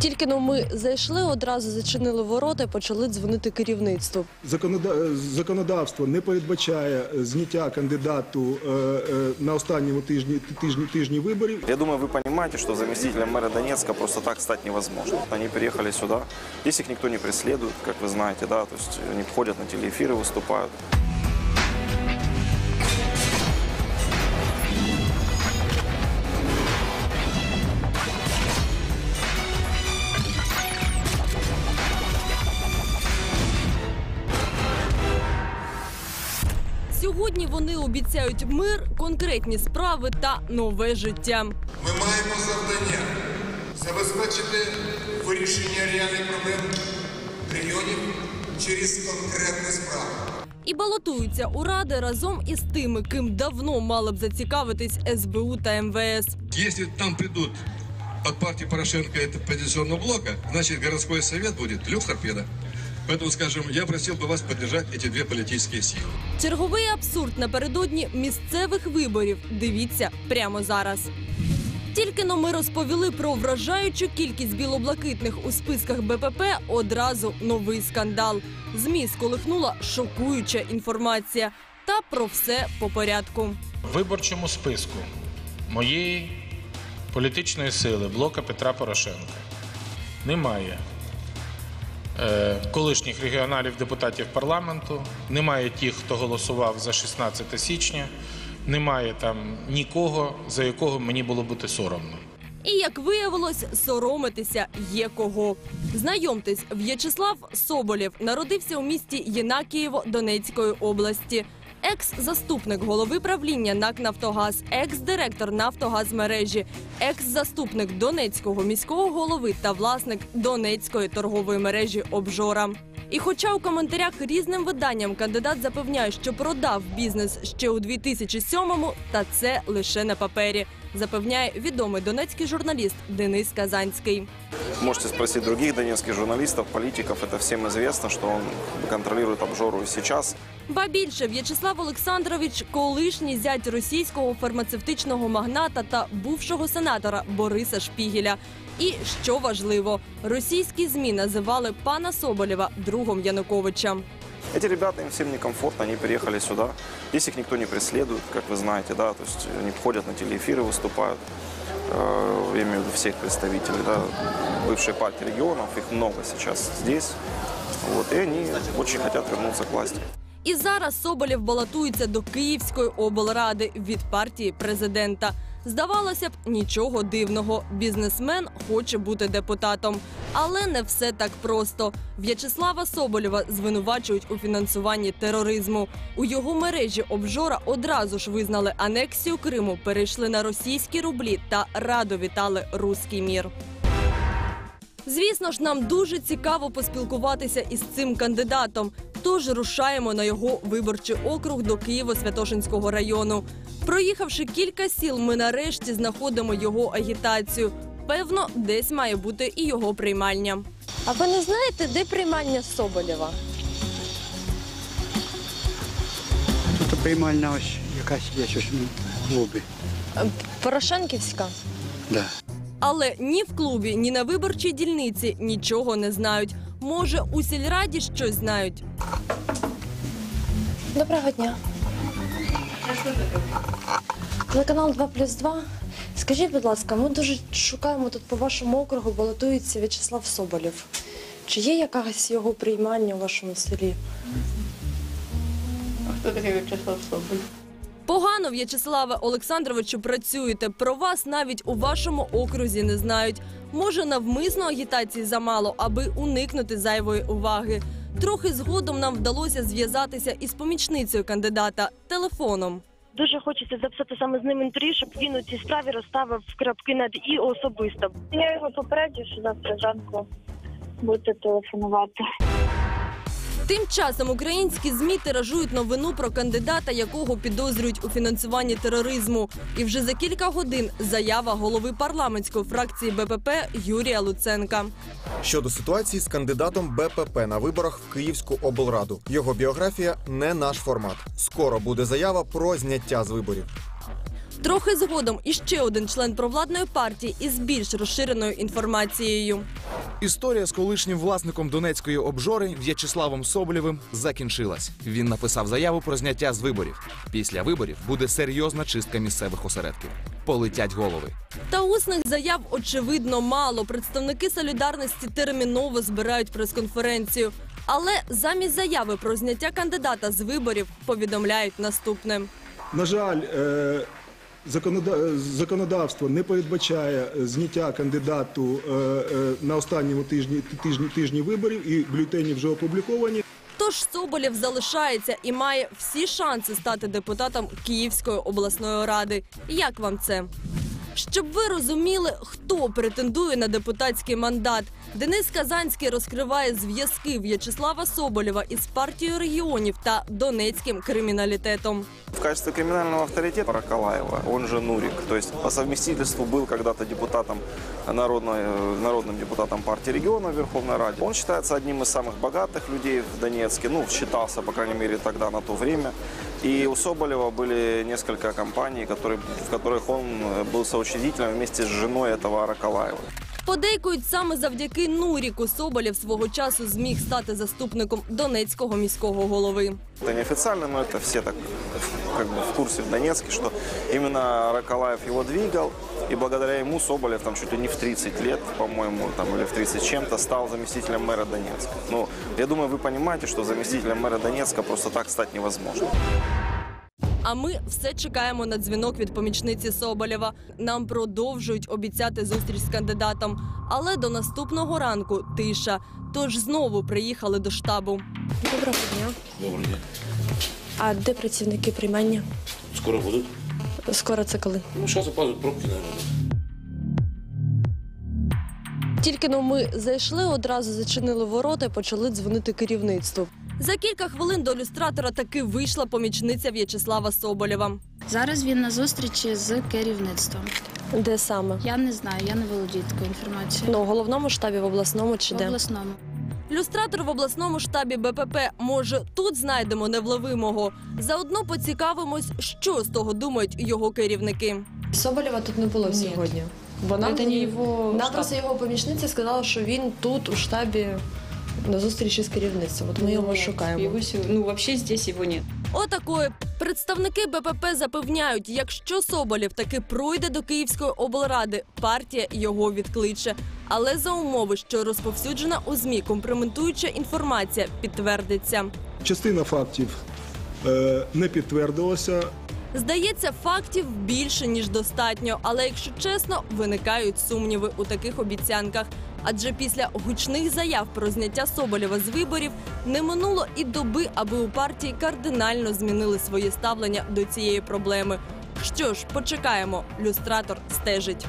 Тільки но ми зайшли, одразу зачинили ворота і почали дзвонити керівництву. Законода- Законодавство не передбачає е, зняття кандидату е, е, на останньому тижні тижні тижні виборів. Я думаю, вы понимаете, что заместителем мэра Донецка просто так стать невозможно. Они переехали сюда. Здесь их никто не преследует, как вы знаете, да, то есть они ходят на телеэфиры, выступают. Сьогодні вони обіцяють мир, конкретні справи та нове життя. Ми маємо завдання забезпечити вирішення реальних проблем регіонів через конкретні справи. І балотуються у ради разом із тими, ким давно мали б зацікавитись СБУ та МВС. Если там придут от партии Порошенко это оппозиционного блока, значит городской совет будет люк торпеда. Поэтому, скажем, я просил бы вас поддержать эти две политические силы. Черговий абсурд напередодні місцевих виборів. Дивіться прямо зараз. Тільки но ми розповіли про вражаючу кількість білоблакитних у списках БПП. Одразу новий скандал. Змі сколихнула шокуюча інформація. Та про все по порядку. В виборчому списку моєї політичної сили блока Петра Порошенка немає е, колишніх регіоналів депутатів парламенту, немає тих, хто голосував за 16 січня, немає там нікого, за якого мені було бути соромно. І як виявилось, соромитися є кого. Знайомтесь, В'ячеслав Соболєв народився у місті Єнакієво Донецької області. Екс-заступник голови правління НАК Нафтогаз, екс-директор Нафтогазмережі, екс-заступник Донецького міського голови та власник Донецької торгової мережі Обжора. І хоча у коментарях різним виданням кандидат запевняє, що продав бізнес ще у 2007-му, та це лише на папері, запевняє відомий донецький журналіст Денис Казанський. Можете спросить других донецких журналистов, политиков. Это всем известно, что он контролирует обжору и сейчас. Ба більше В'ячеслав Олександрович, колишній зять російського фармацевтичного магната та бувшого сенатора Бориса Шпігеля. І що важливо, російські змі називали пана Соболєва другом Януковича. Эти ребята, им всем некомфортно, они переехали сюда. Здесь их никто не преследует, как вы знаете, да, то есть они ходят на телеэфиры, выступают. Э, Я имею в виду всех представителей, да, бывшей партии регионов, их много сейчас здесь. Вот, и они очень хотят вернуться к власти. І зараз Соболєв балотується до Київської облради від партії президента. Здавалося б, нічого дивного. Бізнесмен хоче бути депутатом. Але не все так просто. В'ячеслава Соболєва звинувачують у фінансуванні тероризму. У його мережі обжора одразу ж визнали анексію Криму, перейшли на російські рублі та радо вітали руський мір. Звісно ж, нам дуже цікаво поспілкуватися із цим кандидатом. Тож рушаємо на його виборчий округ до Києво-Святошинського району. Проїхавши кілька сіл, ми нарешті знаходимо його агітацію. Певно, десь має бути і його приймальня. А ви не знаєте, де приймальня Соболєва? Тут приймальна ось якась є щось в клубі. Порошенківська. Да. Але ні в клубі, ні на виборчій дільниці нічого не знають. Може, у сільраді щось знають. Доброго дня. Телеканал 2 плюс 2. Скажіть, будь ласка, ми дуже шукаємо тут по вашому округу, балотується В'ячеслав Соболєв. Чи є якась його приймальня у вашому селі? Хто такий В'ячеслав Соболь? Погано, В'ячеславе Олександровичу, працюєте. Про вас навіть у вашому окрузі не знають. Може, навмисно агітації замало, аби уникнути зайвої уваги. Трохи згодом нам вдалося зв'язатися із помічницею кандидата телефоном. Дуже хочеться записати саме з ним інтерв'ю, щоб він у цій справі розставив крапки над і особисто. Я його попереджу, що завтра зранку будете телефонувати. Тим часом українські змі тиражують новину про кандидата, якого підозрюють у фінансуванні тероризму. І вже за кілька годин заява голови парламентської фракції БПП Юрія Луценка. щодо ситуації з кандидатом БПП на виборах в Київську облраду. Його біографія не наш формат. Скоро буде заява про зняття з виборів. Трохи згодом іще один член провладної партії із більш розширеною інформацією. Історія з колишнім власником донецької обжори В'ячеславом Соболєвим закінчилась. Він написав заяву про зняття з виборів. Після виборів буде серйозна чистка місцевих осередків. Полетять голови. Та усних заяв очевидно мало. Представники солідарності терміново збирають прес-конференцію. Але замість заяви про зняття кандидата з виборів повідомляють наступне. На жаль, е, законодавство не передбачає зняття кандидату е, е, на останньому тижні, тижні, тижні виборів, і бюлетені вже опубліковані. Тож Соболєв залишається і має всі шанси стати депутатом Київської обласної ради. Як вам це? Щоб ви розуміли, хто претендує на депутатський мандат, Денис Казанський розкриває зв'язки В'ячеслава Соболєва із партією регіонів та донецьким криміналітетом. В качестве криминального авторитета Ракалаева, он же Нурик, то есть по совместительству был когда-то депутатом народной, э, народным депутатом партии региона в Верховной Раде. Он считается одним из самых богатых людей в Донецке, ну, считался, по крайней мере, тогда, на то время. И у Соболева были несколько компаний, которые, в которых он э, был соучредителем вместе с женой этого Ракалаева. Подейкують саме завдяки Нуріку Соболєв свого часу зміг стати заступником Донецького міського голови. Это неофициально, но это все так как бы в курсе в Донецке, что именно Ракалаев его двигал, и благодаря ему Соболев там чуть ли не в 30 лет, по-моему, там или в 30 с чем-то стал заместителем мэра Донецка. Ну, я думаю, вы понимаете, что заместителем мэра Донецка просто так стать невозможно. А ми все чекаємо на дзвінок від помічниці Соболєва. Нам продовжують обіцяти зустріч з кандидатом. Але до наступного ранку тиша. Тож знову приїхали до штабу. Доброго дня. Добрый день. А де працівники приймання? Скоро будут? Скоро це коли? Ну, сейчас опаздывают пробки, наверное. Тільки но ми зайшли, одразу зачинили ворота і почали дзвонити керівництву. За кілька хвилин до люстратора таки вийшла помічниця В'ячеслава Соболєва. Зараз він на зустрічі з керівництвом. Де саме? Я не знаю, я не володію такою інформацією. Ну, у головному штабі, в обласному чи В де? обласному. Люстратор в обласному штабі БПП. Може, тут знайдемо невловимого. Заодно поцікавимось, що з того думають його керівники. Соболєва тут не було сьогодні. Бо нам, не його нам просто його помічниця сказала, що він тут у штабі на зустрічі з керівництвом. От ми його шукаємо. Його, ну, взагалі здесь його нет. Отакої представники БПП запевняють, якщо Соболєв таки пройде до Київської облради, партія його відкличе. Але за умови, що розповсюджена у змі компрометуюча інформація підтвердиться. Частина фактів е, не підтвердилася. Здається, фактів більше ніж достатньо, але якщо чесно, виникають сумніви у таких обіцянках. Адже після гучних заяв про зняття Соболєва з виборів не минуло і доби, аби у партії кардинально змінили своє ставлення до цієї проблеми. Що ж, почекаємо, люстратор стежить.